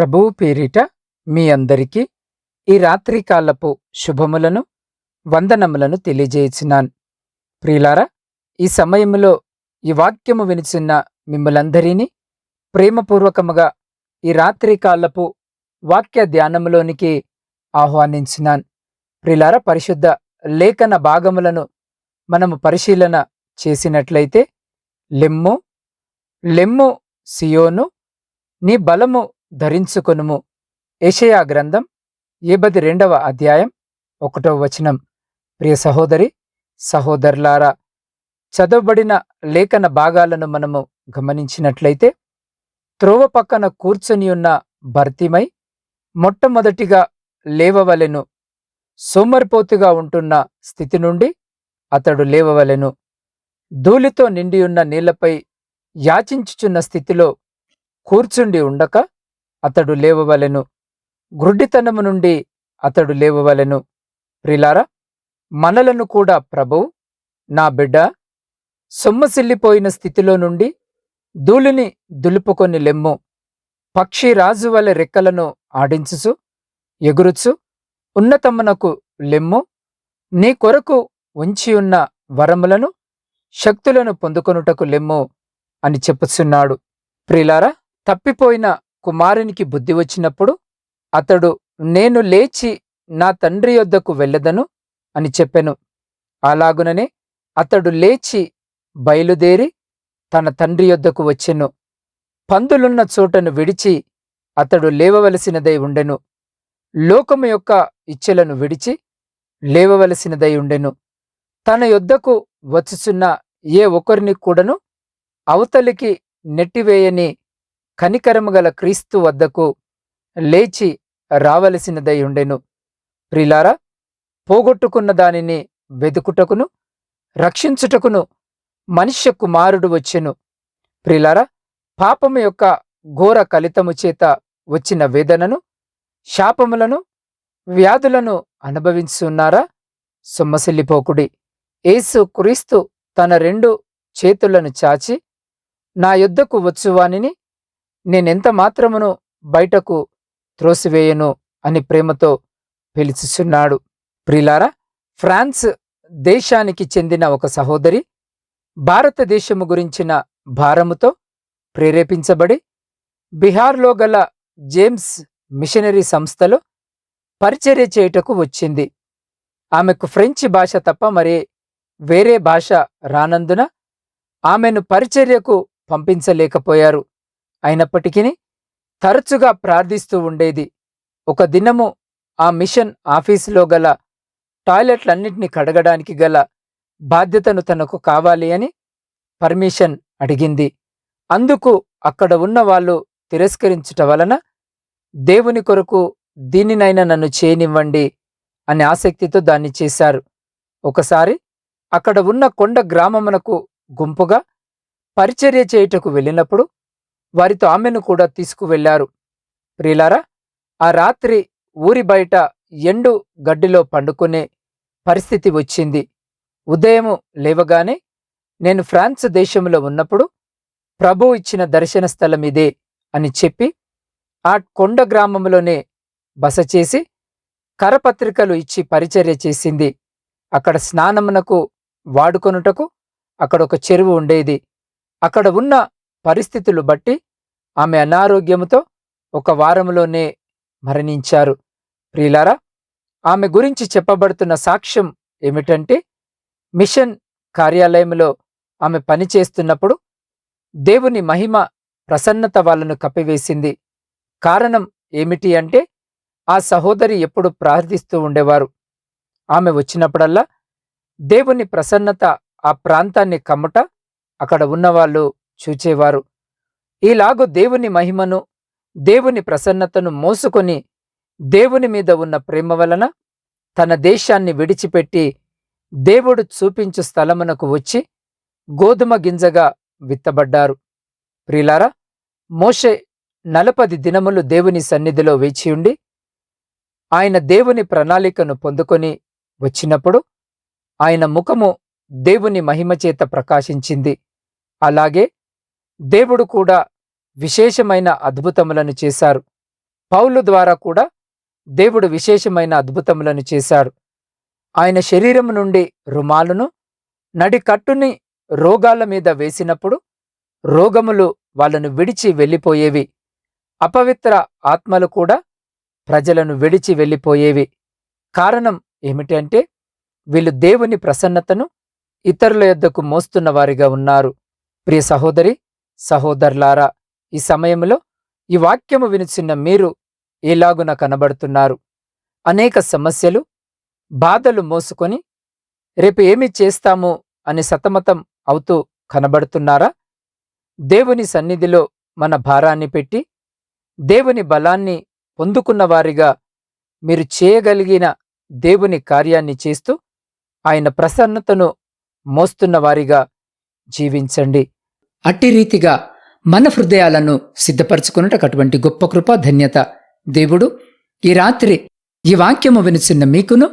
ప్రభువు పేరిట మీ అందరికీ ఈ రాత్రికాలపు శుభములను వందనములను తెలియజేయుచున్నాను ప్రియులారా ఈ సమయంలో ఈ వాక్యము వినిచున్న మిమ్మలందరినీ ప్రేమపూర్వకముగా ఈ రాత్రికాలపు వాక్య ధ్యానములోనికి ఆహ్వానించినాను. ప్రిలార పరిశుద్ధ లేఖన భాగములను మనము పరిశీలన చేసినట్లయితే లెమ్ము లెమ్ము సియోను నీ బలము ధరించుకొనుము. ఏషయా గ్రంథం ఏబది రెండవ అధ్యాయం ఒకటవ వచనం. ప్రియ సహోదరి సహోదరులారా చదవబడిన లేఖన భాగాలను మనము గమనించినట్లయితే త్రోవ పక్కన కూర్చొని ఉన్న భర్తీమై మొట్టమొదటిగా లేవవలెను. సోమరిపోతుగా ఉంటున్న స్థితి నుండి అతడు లేవవలెను. ధూళితో నిండియున్న నీళ్ళపై యాచించుచున్న స్థితిలో కూర్చుండి ఉండక అతడు లేవవలెను. గ్రుడ్డితనము నుండి అతడు లేవవలెను. ప్రిలారా మనలను కూడా ప్రభువు నా బిడ్డ సొమ్మసిల్లిపోయిన స్థితిలో నుండి ధూళిని దులుపుకొని లెమ్ము. పక్షి రాజు వలె రెక్కలను ఆడించుచు ఎగురుచు ఉన్నతమునకు లెమ్ము. నీ కొరకు ఉంచియున్న వరములను శక్తులను పొందుకొనుటకు లెమ్ము అని చెప్పుచున్నాడు. ప్రిలారా తప్పిపోయిన కుమారునికి బుద్ధి వచ్చినప్పుడు అతడు నేను లేచి నా తండ్రి యొద్దకు వెళ్ళదను అని చెప్పెను. అలాగుననే అతడు లేచి బయలుదేరి తన తండ్రి యొద్దకు వచ్చెను. పందులున్న చోటను విడిచి అతడు లేవవలసినదై ఉండెను. లోకము యొక్క ఇచ్చెలను విడిచి లేవవలసినదై ఉండెను. తన యొద్దకు వచ్చుచున్న ఏ ఒక్కరిని కూడాను అవతలికి నెట్టివేయని కనికరము గల క్రీస్తు వద్దకు లేచి రావలసినదై ఉండెను. ప్రిలారా పోగొట్టుకున్న దానిని వెదుకుటకును రక్షించుటకును మనుష్య కుమారుడు వచ్చెను. ప్రిలారా పాపము యొక్క ఘోర కలితము చేత వచ్చిన వేదనను శాపములను వ్యాధులను అనుభవించున్నారా? సొమ్మసిల్లిపోకుడి. ఏసు క్రీస్తు తన రెండు చేతులను చాచి నా యొద్దకు వచ్చువానిని నేనెంత మాత్రమును బయటకు త్రోసివేయను అని ప్రేమతో పిలుచుచున్నాడు. ప్రిలారా ఫ్రాన్స్ దేశానికి చెందిన ఒక సహోదరి భారతదేశము గురించిన భారముతో ప్రేరేపించబడి బీహార్లో గల జేమ్స్ మిషనరీ సంస్థలో పరిచర్య చేయుటకు వచ్చింది. ఆమెకు ఫ్రెంచి భాష తప్ప మరే వేరే భాష రానందున ఆమెను పరిచర్యకు పంపించలేకపోయారు. అయినప్పటికీ తరచుగా ప్రార్థిస్తూ ఉండేది. ఒక దినము ఆ మిషన్ ఆఫీసులో గల టాయిలెట్లన్నింటినీ కడగడానికి గల బాధ్యతను తనకు కావాలి అని పర్మిషన్ అడిగింది. అందుకు అక్కడ ఉన్న వాళ్ళు తిరస్కరించుట వలన దేవుని కొరకు దీనినైనా నన్ను చేయనివ్వండి అని ఆసక్తితో దాన్ని చేశారు. ఒకసారి అక్కడ ఉన్న కొండ గ్రామమునకు గుంపుగా పరిచర్య చేయుటకు వెళ్ళినప్పుడు వారితో ఆమెను కూడా తీసుకువెళ్ళారు ప్రియులారా ఆ రాత్రి ఊరి బయట ఎండు గడ్డిలో పండుకునే పరిస్థితి వచ్చింది. ఉదయము లేవగానే నేను ఫ్రాన్స్ దేశంలో ఉన్నప్పుడు ప్రభు ఇచ్చిన దర్శన స్థలం ఇదే అని చెప్పి ఆ కొండ గ్రామంలోనే బస చేసి కరపత్రికలు ఇచ్చి పరిచర్య చేసింది. అక్కడ స్నానమునకు వాడుకొనుటకు అక్కడ ఒక చెరువు ఉండేది. అక్కడ ఉన్న పరిస్థితులు బట్టి ఆమె అనారోగ్యముతో ఒక వారంలోనే మరణించారు. ప్రియులారా ఆమె గురించి చెప్పబడుతున్న సాక్ష్యం ఏమిటంటే మిషన్ కార్యాలయంలో ఆమె పనిచేస్తున్నప్పుడు దేవుని మహిమ ప్రసన్నత వాళ్ళను కప్పివేసింది. కారణం ఏమిటి అంటే ఆ సహోదరి ఎప్పుడు ప్రార్థిస్తూ ఉండేవారు. ఆమె వచ్చినప్పుడల్లా దేవుని ప్రసన్నత ఆ ప్రాంతాన్ని కమ్ముట అక్కడ ఉన్నవాళ్ళు చూచేవారు. ఈలాగు దేవుని మహిమను దేవుని ప్రసన్నతను మోసుకొని దేవుని మీద ఉన్న ప్రేమ వలన తన దేశాన్ని విడిచిపెట్టి దేవుడు చూపించు స్థలమునకు వచ్చి గోధుమ గింజగా విత్తబడ్డారు. ప్రిలారా మోషే నలపది దినములు దేవుని సన్నిధిలో వేచియుండి ఆయన దేవుని ప్రణాళికను పొందుకొని వచ్చినప్పుడు ఆయన ముఖము దేవుని మహిమచేత ప్రకాశించింది. అలాగే దేవుడు కూడా విశేషమైన అద్భుతములను చేశారు. పౌలు ద్వారా కూడా దేవుడు విశేషమైన అద్భుతములను చేశాడు. ఆయన శరీరం నుండి రుమాలును నడికట్టుని రోగాల మీద వేసినప్పుడు రోగములు వాళ్ళను విడిచి వెళ్ళిపోయేవి. అపవిత్ర ఆత్మలు కూడా ప్రజలను విడిచి వెళ్ళిపోయేవి. కారణం ఏమిటంటే వీళ్ళు దేవుని ప్రసన్నతను ఇతరుల యొద్దకు మోస్తున్నవారిగా ఉన్నారు. ప్రియ సహోదరి సహోదరులారా ఈ సమయంలో ఈ వాక్యము వినిచిన్న మీరు ఎలాగున కనబడుతున్నారు? అనేక సమస్యలు బాధలు మోసుకొని రేపు ఏమి చేస్తాము అని సతమతం అవుతూ కనబడుతున్నారా? దేవుని సన్నిధిలో మన భారాన్ని పెట్టి దేవుని బలాన్ని పొందుకున్నవారిగా మీరు చేయగలిగిన దేవుని కార్యాన్ని చేస్తూ ఆయన ప్రసన్నతను మోస్తున్నవారిగా జీవించండి. అట్టి రీతిగా మన హృదయాలను సిద్ధపరచుకున్నట్టు అటువంటి గొప్ప కృప ధన్యత. దేవుడు ఈ రాత్రి ఈ వాక్యము వినిచిన్న మీకును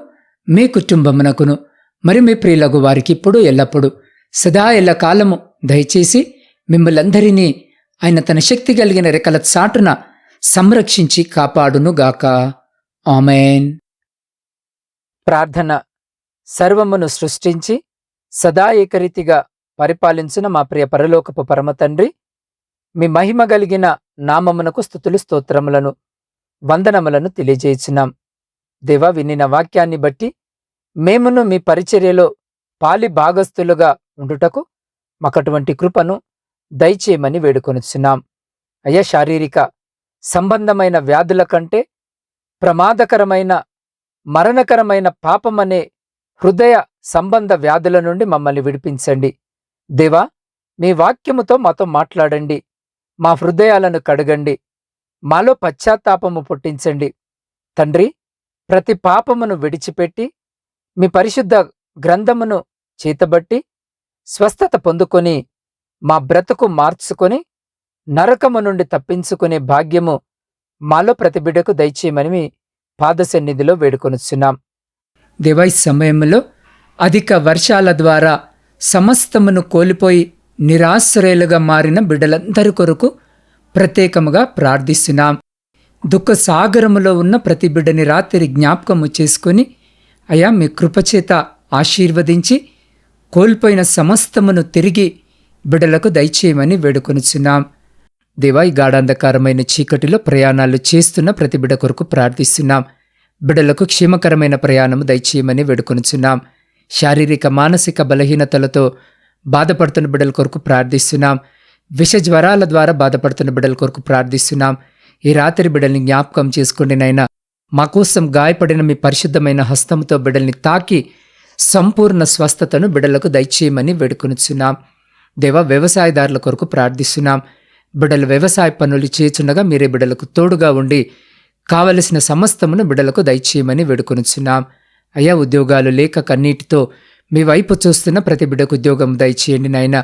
మీ కుటుంబమునకును మరి మీ ప్రియులగు వారికి ఇప్పుడు ఎల్లప్పుడూ సదా ఎల్ల కాలము దయచేసి మిమ్మలందరినీ ఆయన తన శక్తి కలిగిన రెక్కల చాటున సంరక్షించి కాపాడునుగాక. ఆమెన్. ప్రార్థన సర్వమును సృష్టించి సదా ఏకరీతిగా పరిపాలించిన మా ప్రియ పరలోకపు పరమతండ్రి మీ మహిమ కలిగిన నామమునకు స్థుతులు స్తోత్రములను వందనములను తెలియజేయించినాం దేవ వినిన వాక్యాన్ని బట్టి మేమును మీ పరిచర్యలో పాలి భాగస్థులుగా ఉండుటకు మాకటువంటి కృపను దయచేయమని వేడుకొనిచున్నాం. అయ్యా శారీరక సంబంధమైన వ్యాధుల కంటే ప్రమాదకరమైన మరణకరమైన పాపమనే హృదయ సంబంధ వ్యాధుల నుండి మమ్మల్ని విడిపించండి. దేవా మీ వాక్యముతో మాతో మాట్లాడండి. మా హృదయాలను కడగండి. మాలో పశ్చాత్తాపము పుట్టించండి. తండ్రి ప్రతి పాపమును విడిచిపెట్టి మీ పరిశుద్ధ గ్రంథమును చేతబట్టి స్వస్థత పొందుకొని మా బ్రతుకు మార్చుకొని నరకము నుండి తప్పించుకునే భాగ్యము మాలో ప్రతి బిడ్డకు దయచేయమని మీ పాదసన్నిధిలో వేడుకొనుచున్నాం. దివై సమయంలో అధిక వర్షాల ద్వారా సమస్తమును కోల్పోయి నిరాశ్రయులుగా మారిన బిడ్డలందరి కొరకు ప్రత్యేకముగా ప్రార్థిస్తున్నాం. దుఃఖ సాగరములో ఉన్న ప్రతి బిడ్డని రాత్రి జ్ఞాపకము చేసుకొని అయా మీ కృపచేత ఆశీర్వదించి కోల్పోయిన సమస్తమును తిరిగి బిడలకు దయచేయమని వేడుకొనుచున్నాం. దేవా ఈ గాఢాంధకారమైన చీకటిలో ప్రయాణాలు చేస్తున్న ప్రతి బిడ కొరకు ప్రార్థిస్తున్నాం. బిడలకు క్షేమకరమైన ప్రయాణము దయచేయమని వేడుకొనుచున్నాం. శారీరక మానసిక బలహీనతలతో బాధపడుతున్న బిడ్డల కొరకు ప్రార్థిస్తున్నాం. విష జ్వరాల ద్వారా బాధపడుతున్న బిడ్డల కొరకు ప్రార్థిస్తున్నాం. ఈ రాత్రి బిడ్డల్ని జ్ఞాపకం చేసుకోండి నైనా మా కోసం గాయపడిన మీ పరిశుద్ధమైన హస్తముతో బిడ్డల్ని తాకి సంపూర్ణ స్వస్థతను బిడ్డలకు దయచేయమని వేడుకొనుచున్నాం. దేవ వ్యవసాయదారుల కొరకు ప్రార్థిస్తున్నాం. బిడ్డలు వ్యవసాయ పనులు చేచుండగా మీరే బిడ్డలకు తోడుగా ఉండి కావలసిన సమస్తమును బిడ్డలకు దయచేయమని వేడుకొనుచున్నాం. అయ్యా ఉద్యోగాలు లేక కన్నీటితో మీ వైపు చూస్తున్న ప్రతి బిడ్డకు ఉద్యోగం దయచేయండి నాయన.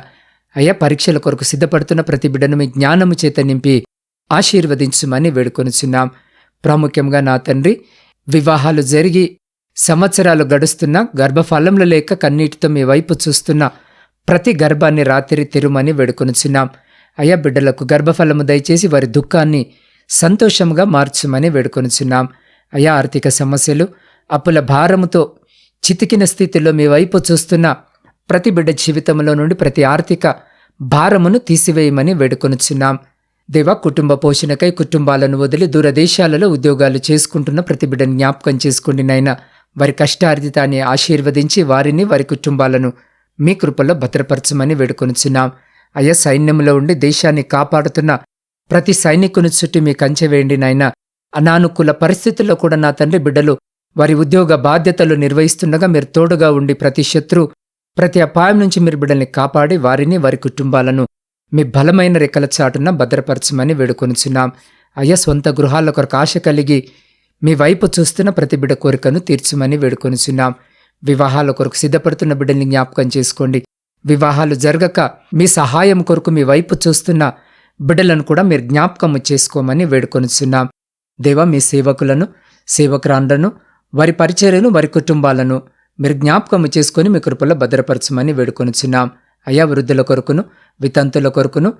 అయ్యా పరీక్షల కొరకు సిద్ధపడుతున్న ప్రతి బిడ్డను మీ జ్ఞానము చేత నింపి ఆశీర్వదించమని వేడుకొనిచున్నాం. ప్రాముఖ్యంగా నా తండ్రి వివాహాలు జరిగి సంవత్సరాలు గడుస్తున్న గర్భఫలంలో లేక కన్నీటితో మీ వైపు చూస్తున్న ప్రతి గర్భాన్ని రాత్రి తెరుమని వేడుకొనిచున్నాం. అయ్యా బిడ్డలకు గర్భఫలము దయచేసి వారి దుఃఖాన్ని సంతోషంగా మార్చమని వేడుకొనిచున్నాం. అయ్యా ఆర్థిక సమస్యలు అప్పుల భారముతో చితికిన స్థితిలో మీ వైపు చూస్తున్న ప్రతి బిడ్డ జీవితంలో నుండి ప్రతి ఆర్థిక భారమును తీసివేయమని వేడుకొనుచున్నాం. దేవ కుటుంబ పోషణకై కుటుంబాలను వదిలి దూరదేశాలలో ఉద్యోగాలు చేసుకుంటున్న ప్రతి బిడ్డను జ్ఞాపకం చేసుకోండి నాయన. వారి కష్టార్జితాన్ని ఆశీర్వదించి వారిని వారి కుటుంబాలను మీ కృపలో భద్రపరచమని వేడుకొనుచున్నాం. అయ్యా సైన్యంలో ఉండి దేశాన్ని కాపాడుతున్న ప్రతి సైనికుని చుట్టూ మీ కంచె వేయండి నాయన. అనానుకూల పరిస్థితుల్లో కూడా నా తండ్రి బిడ్డలు వారి ఉద్యోగ బాధ్యతలు నిర్వహిస్తుండగా మీరు తోడుగా ఉండి ప్రతి శత్రు ప్రతి అపాయం నుంచి మీరు బిడ్డల్ని కాపాడి వారిని వారి కుటుంబాలను మీ బలమైన రెక్కల చాటున భద్రపరచమని వేడుకొనుచున్నాం. అయ్యా సొంత గృహాల కొరకు ఆశ కలిగి మీ వైపు చూస్తున్న ప్రతి బిడ్డ కోరికను తీర్చమని వేడుకొనుచున్నాం. వివాహాల కొరకు సిద్ధపడుతున్న బిడ్డల్ని జ్ఞాపకం చేసుకోండి. వివాహాలు జరగక మీ సహాయం కొరకు మీ వైపు చూస్తున్న బిడ్డలను కూడా మీరు జ్ఞాపకము చేసుకోమని వేడుకొనుచున్నాం. దేవా మీ సేవకులను సేవకురాండ్లను వారి పరిచర్యను వారి కుటుంబాలను మీరు జ్ఞాపకము చేసుకొని మీ కృపలో భద్రపరచమని వేడుకొనుచున్నాం. అయా వృద్ధుల కొరకును వితంతుల కొరకును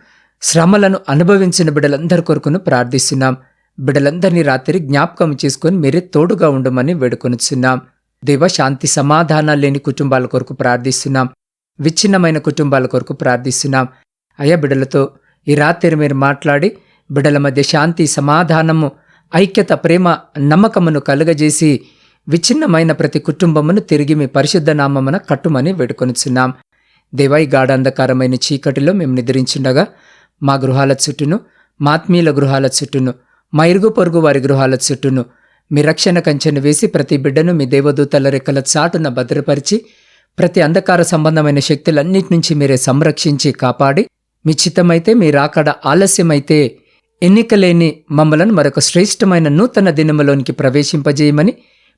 శ్రమలను అనుభవించిన బిడ్డలందరి కొరకును ప్రార్థిస్తున్నాం. బిడ్డలందరినీ రాత్రి జ్ఞాపకం చేసుకొని మీరే తోడుగా ఉండమని వేడుకొనిచున్నాం. దేవ శాంతి సమాధానాలు లేని కుటుంబాల కొరకు ప్రార్థిస్తున్నాం. విచ్ఛిన్నమైన కుటుంబాల కొరకు ప్రార్థిస్తున్నాం. అయా బిడ్డలతో ఈ రాత్రి మీరు మాట్లాడి బిడ్డల మధ్య శాంతి సమాధానము ఐక్యత ప్రేమ నమ్మకమును కలుగజేసి విచ్ఛిన్నమైన ప్రతి కుటుంబమును తిరిగి మీ పరిశుద్ధ నామమున కట్టుమని వేడుకొనిచున్నాం. దేవాయి గాఢాంధకారమైన చీకటిలో మేము నిద్రించుండగా మా గృహాల చుట్టూను మాత్మీయుల గృహాల చుట్టూను మా ఇరుగు పొరుగు వారి గృహాల చుట్టూను మీ రక్షణ కంచెను వేసి ప్రతి బిడ్డను మీ దేవదూతల రెక్కల చాటున భద్రపరిచి ప్రతి అంధకార సంబంధమైన శక్తులన్నిటి నుంచి మీరే సంరక్షించి కాపాడి మీ చిత్తమైతే మీ రాకడ ఆలస్యమైతే ఎన్నికలేని మమ్మలను మరొక శ్రేష్టమైన నూతన దినములోనికి ప్రవేశింపజేయమని